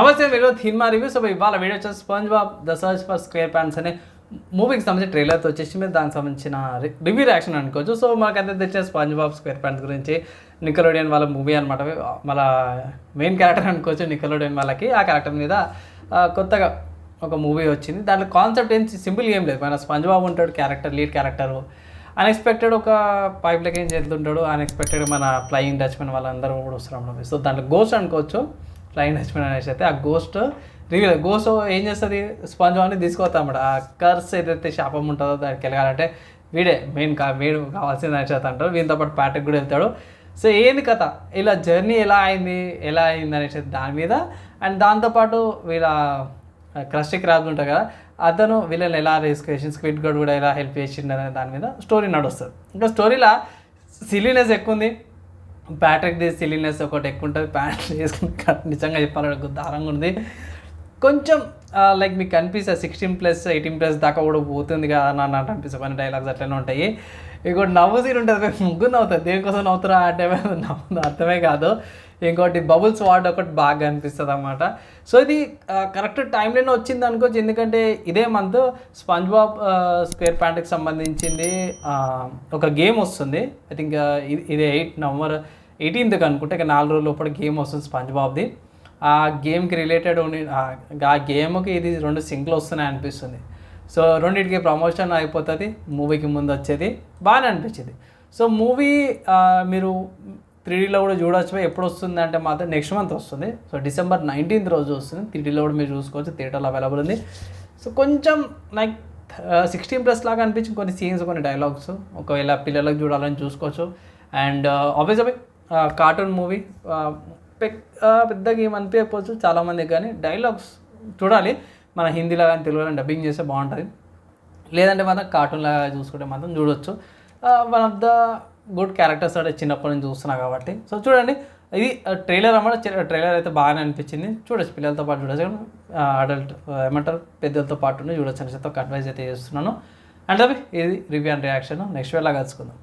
నమస్తే మీరు cinema review so ఇవాళ వీడియో వచ్చేసి SpongeBob the search for SquarePants అనే మూవీకి సంబంధించిన ట్రైలర్తో వచ్చేసి మీరు దానికి సంబంధించిన రివ్యూ రియాక్షన్ అనుకోవచ్చు. సో మనకైతే తెచ్చిన స్పంజ్ బాబ్ స్క్వేర్ ప్యాంట్స్ గురించి నికలోడియన్ వాళ్ళ మూవీ అనమాట మన మెయిన్ క్యారెక్టర్ అనుకోవచ్చు నికలోడియన్ వాళ్ళకి. ఆ క్యారెక్టర్ మీద కొత్తగా ఒక మూవీ వచ్చింది. దాంట్లో కాన్సెప్ట్ ఏం సింపుల్ ఏం లేదు. మన స్పంజ్ బాబు ఉంటాడు క్యారెక్టర్ లీడ్ క్యారెక్టర్ అన్ఎక్స్పెక్టెడ్ ఒక పైప్లకి ఏం చేస్తుంటాడు అన్ఎక్స్పెక్టెడ్ మన ఫ్లయింగ్ డచ్మెన్ వాళ్ళందరూ కూడా వస్తారు సో దాంట్లో గోస్ట్ అనుకోవచ్చు. లైన్ డచ్మెన్ అనేసి అయితే ఆ గోస్ట్ రివీల్ గోస్ట్ ఏం చేస్తుంది? స్పంజ్ అని తీసుకొస్తా అన్నమాట ఆ కర్స్ ఏదైతే శాపం ఉంటుందో దానికి వెళ్ళాలంటే వీడే మెయిన్ కా వీడు కావాల్సింది అనేసి అంటారు. వీరితో పాటు ప్యాటర్కి కూడా వెళ్తాడు. సో ఏంది కథ? ఇలా జర్నీ ఎలా అయింది? ఎలా అయింది అనేసి దాని మీద. అండ్ దాంతోపాటు వీళ్ళ క్రస్టిక్ క్రాబ్స్ ఉంటారు కదా అతను వీళ్ళని ఎలా రిస్కేషన్ స్క్విడ్ గడ్ కూడా ఎలా హెల్ప్ చేసిండు అనే దాని మీద స్టోరీ నడుస్తుంది. ఇంకా స్టోరీలో సిలీనెస్ ఎక్కువ ఉంది ప్యాట్రిక్ ది సిలీనెస్ ఒకటి ఎక్కువ ఉంటుంది. ప్యాంట్లు వేసుకుని నిజంగా చెప్పాలంటే దారంగా ఉంది. కొంచెం లైక్ మీకు కనిపిస్తుంది సిక్స్టీన్ ప్లస్ ఎయిటీన్ ప్లస్ దాకా కూడా పోతుంది కదా అని నాకు అనిపిస్తుంది కొన్ని డైలాగ్స్ అట్లనే ఉంటాయి. ఇంకోటి నవ్వు సీన్ ఉంటుంది మేము ముగ్గురు నవ్వుతుంది దేనికోసం నవ్వుతారా అంటే నవ్వు అర్థమే కాదు. ఇంకోటి బబుల్స్ వార్డ్ ఒకటి బాగా అనిపిస్తుంది అనమాట సో ఇది కరెక్ట్ టైంలోనే వచ్చింది అనుకోవచ్చు. ఎందుకంటే ఇదే మంత్ స్పంజ్ బాబ్ స్క్వేర్ ప్యాంట్కి సంబంధించింది ఒక గేమ్ వస్తుంది. ఐ థింక్ ఇది ఎయిట్ నవంబర్ ఎయిటీన్త్కి అనుకుంటే. ఇక నాలుగు రోజుల లోపల గేమ్ వస్తుంది స్పంజ్ బాబ్ది ఆ గేమ్కి రిలేటెడ్ ఉండి ఆ- గేమ్కి ఇది రెండు సింక్లు వస్తున్నాయి అనిపిస్తుంది. సో రెండింటికి ప్రమోషన్ అయిపోతుంది మూవీకి ముందు వచ్చేది బాగానే అనిపించింది సో మూవీ మీరు త్రీడీలో కూడా చూడవచ్చు ఎప్పుడు వస్తుంది అంటే మాత్రం నెక్స్ట్ మంత్ వస్తుంది. సో డిసెంబర్ నైన్టీన్త్ రోజు వస్తుంది. త్రీడీలో కూడా మీరు చూసుకోవచ్చు థియేటర్లో అవైలబుల్ ఉంది. సో కొంచెం లైక్ సిక్స్టీన్ ప్లస్ లాగా అనిపించింది కొన్ని సీన్స్ కొన్ని డైలాగ్స్. ఒకవేళ పిల్లలకు చూడాలని చూసుకోవచ్చు. అండ్ ఆబ్వియస్లీ కార్టూన్ మూవీ పెద్ద గేమ్ అనిపించకపోవచ్చు చాలామందికి కానీ డైలాగ్స్ చూడాలి. మన హిందీలో కానీ తెలుగులో డబ్బింగ్ చేస్తే బాగుంటుంది. లేదంటే మాత్రం కార్టూన్ లాగా చూసుకుంటే మాత్రం చూడొచ్చు. One of the good characters అంటే చిన్నప్పటి నుంచి చూస్తున్నా కాబట్టి. సో చూడండి. ఇది ట్రైలర్ అన్నమాట. ట్రైలర్ అయితే బాగానే అనిపించింది. చూడొచ్చు పిల్లలతో పాటు చూడొచ్చు. అడల్ట్ ఏమంటారు? పెద్దలతో పాటు చూడొచ్చు అనేసి ఒక అడ్వైజ్ అయితే చేస్తున్నాను. అండ్ అవి ఇది రివ్యూ అండ్ రియాక్షన్. నెక్స్ట్ వేళ కలుసుకుందాం.